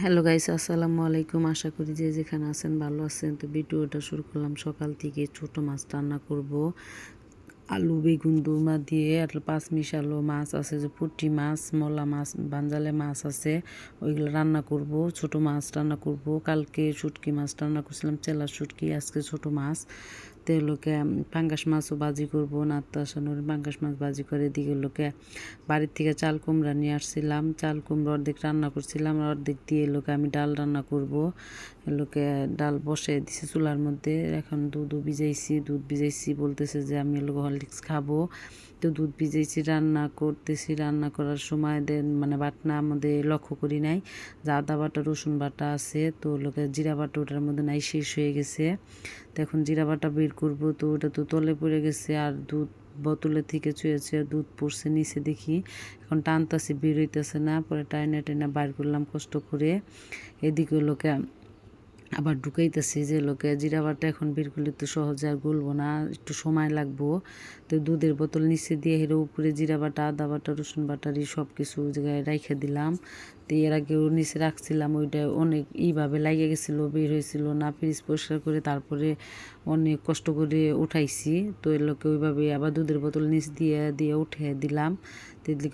Hello guys, আসসালামু আলাইকুম। আশা করি যে যেখানে আছেন ভালো আছেন। তো ভিডিওটা শুরু করলাম সকাল থেকে ছোট মাছ রান্না করব। আলু, বেগুন দুমা দিয়ে আর পাঁচ মিশালো মাছ আছে, যে পুঁটি মাছ, মলা মাছ, বাঞ্জালে মাছ আছে, ওইগুলো রান্না করব, ছোট মাছ রান্না করব। কালকে শুটকি মাছ রান্না করছিলাম চেলার শুটকি, আজকে ছোট মাছ। তো লোকে পাঙ্গাস মাছও বাজি করব। নাত্তাসানোর পাঙ্গাস মাছ বাজি করে এদিকে লোকে বাড়ির থেকে চাল কুমড়া নিয়ে আসছিলাম। চাল কুমড়া অর্ধেক রান্না করছিলাম অর্ধেক দিয়ে লোকে আমি ডাল রান্না করব। লোকে ডাল বসে দিছি চুলার মধ্যে। এখন দুধও ভিজাইছি, দুধ ভিজাইছি বলতেছে যে আমি লোক হরলিক্স খাব। তো দুধ ভিজাইছি, রান্না করতেছি। রান্না করার সময় দেন মানে বাটনা আমাদের লক্ষ্য করি নাই। যে আদা বাটা, রসুন বাটা আছে, তো লোকে জিরা বাটা ওটার মধ্যে নাই, শেষ হয়ে গেছে। তো এখন জিরা বাটা বের করব। তো ওটা তো তলে পড়ে গেছে আর দুধ বোতলের থেকে চুয়েছে দুধ পড়ছে নিচে দেখি। এখন টানতাছি, বের হইতেছে না, পরে টাইনা টাইনা বার করলাম কষ্ট করে। এদিকে লোকে আবার ঢুকাইতেছি যে লোকে, জিরা বাটা এখন বের করলে তো সহজে আর গুলবো না, একটু সময় লাগবো। তো দুধের বোতল নিচে দিয়ে হেরে উপরে জিরা বাটা, আদা বাটা, রসুন বাটারি সব কিছু জায়গায় রাইখে দিলাম। তো এর আগে আগেও নিচে রাখছিলাম, ওইটা অনেক এইভাবে লাগিয়ে গেছিল, বের হয়েছিল, না ফ্রিজ পরিষ্কার করে তারপরে অনেক কষ্ট করে উঠাইছি। তো এর লোকে ওইভাবে আবার দুধের বোতল নিচ দিয়ে দিয়ে উঠে দিলাম।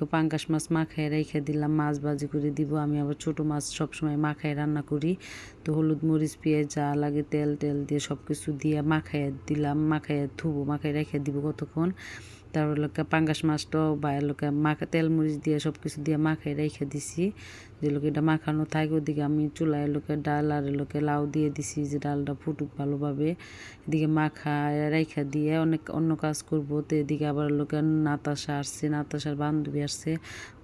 তো পাঙ্কাশ মাছ মাখায় রেখে দিলাম। মাছ ভাজি করে দিব। আমি আবার ছোটো মাছ সবসময় মাখায় রান্না করি। তো হলুদ মরিচ, পেঁয়াজ যা লাগে তেল টেল দিয়ে সব কিছু দিয়ে মাখাইয়া দিলাম। মাখাইয়া থুবো মাখাই রেখে দিব কতক্ষণ। তারপর লোকে পাঙ্গাস মাছটাও বা লোকে মাখা, তেল মরিচ দিয়ে সব কিছু দিয়ে মাখাই রেখে দিছি। যে লোকে এটা মাখানো থাকে, ওদিকে আমি চুলায় লোকে ডাল আর লোকে লাউ দিয়ে দিছি যে ডালটা ফুটুক ভালোভাবে। এদিকে মাখা রাইখা দিয়ে অনেক অন্য কাজ করব। তো এদিকে আবার লোকে নাতাশা আসছে, নাতাশার বান্ধবী আসছে।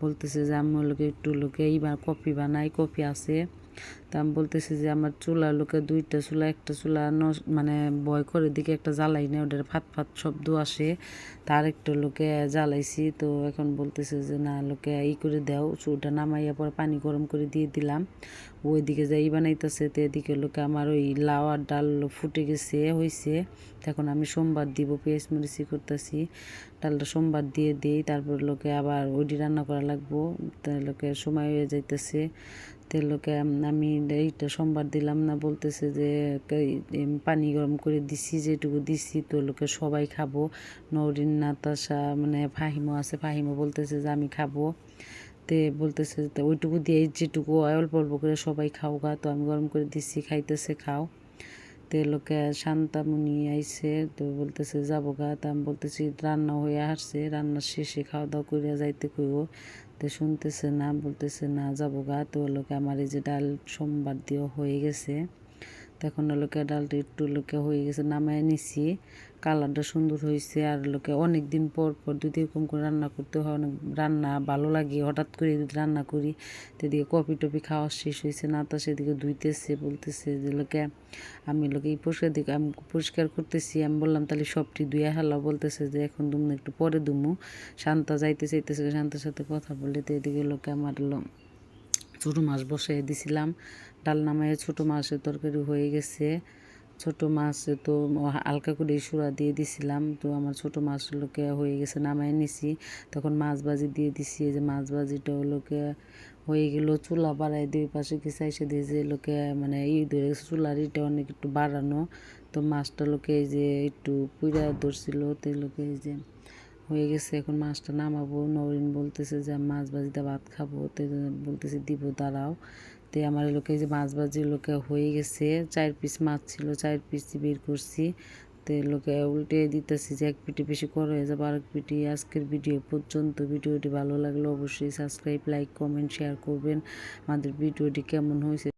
বলতেছে যে আমি লোকে একটু লোকে এইবার কপি বানাই কপি আছে। তা আমি বলতেছি যে আমার চুলা লোকে দুইটা চুলা, একটা চুলা মানে বয় করে দিকে একটা জ্বালাই নেই ওটার ফাত ফাত শব্দ আসে। তার একটা লোকে জ্বালাইছি, তো এখন বলতেছে যে না লোকে ই করে দাও, চুলটা নামাইয়া পরে পানি গরম করে দিয়ে দিলাম। ওইদিকে যাই বানাইতেছে, তো এদিকে লোকে আমার ওই লাউ আর ডাল ফুটে গেছে হয়েছে তখন আমি সোমবার দিব, পেঁয়াজ মরিচি করতেছি। ডালটা সোমবার দিয়ে দিই, তারপর লোকে আবার ওইটি রান্না করা লাগবো লোকে সময় হয়ে যাইতেছে। তেলকে আমি এইটা সোমবার দিলাম না, বলতেছে যে পানি গরম করে দিছি, যেটুকু দিছি তো লোকে সবাই খাব। নরিন নাতাশা মানে ফাহিমো আছে, ফাহিমো বলতেছে যে, আমি খাব। তে বলতেছে ওইটুকু দিয়ে যেটুকু অল্প অল্প করে সবাই খাও গা, তো আমি গরম করে দিছি, খাইতেছে, খাও। তে লোকে শান্তামণি আইছে, তো বলতেছে, যাব গা। তা আমি বলতেছি, রান্না হয়ে আসছে রান্নার শেষে খাওয়া দাওয়া করিয়া যাইতে কইব। তো শুনতেছে না, বলতেছে, না, যাব গা। তো লোকে আমার এই যে ডাল সোমবার দিয়ে হয়ে গেছে। তখন লোকে ডালটা একটু লোকে হয়ে গেছে, নামায় নিছি। কালারটা সুন্দর হয়েছে আর লোকে অনেক দিন পর পর যদি এরকম করে রান্না করতে হয়, অনেক রান্না ভালো লাগে। হঠাৎ করে যদি রান্না করি সেদিকে কফি টফি খাওয়া শেষ হয়েছে না তো সেদিকে ধুইতেছে, বলতেছে যে লোকে, আমি লোকে এই পরিষ্কার দিকে, আমি পরিষ্কার করতেছি। আমি বললাম, তাহলে সবটি ধুয়ে হালা বলতেছে যে, এখন দুমু, একটু পরে দুমু। শান্তা যাইতে চাইতেছে, শান্তার সাথে কথা বলে, তো এদিকে লোকে আমার ছোটো মাছ বসাই দিছিলাম। ডাল নামায় ছোটো মাছের তরকারি হয়ে গেছে। ছোট মাছ তো হালকা করে সুরা দিয়ে দিছিলাম। তো আমার ছোট মাছ লোকে হয়ে গেছে নামাই নিছি। তখন মাছ বাজি দিয়ে দিছি যে মাছ বাজিটা লোকে হয়ে গেল চুলা বাড়াই দুই পাশে কিছু এসে দিয়ে যে লোকে মানে ই ধরে গেছে চুলার ইটা অনেক একটু বাড়ানো। তো মাছটা লোকে এই যে একটু পুইরা ধরছিল, তো লোকে এই যে হয়ে গেছে। এখন মাছটা নামাবো। নরিন বলতেছে যে মাছ ভাজিতে ভাত খাব। তো বলতেছে, দিব, দাঁড়াও। তো আমার লোকে যে মাছ ভাজি লোকে হয়ে গেছে, চার পিস মাছ ছিল, চার পিস বের করছি। তো লোকে উল্টে দিতেছি যে এক পিটি বেশি করে হয়ে যাবে, আরেক পিটি। আজকের ভিডিও পর্যন্ত, ভিডিওটি ভালো লাগলে অবশ্যই সাবস্ক্রাইব লাইক কমেন্ট শেয়ার করবেন। আমাদের ভিডিওটি কেমন হয়েছে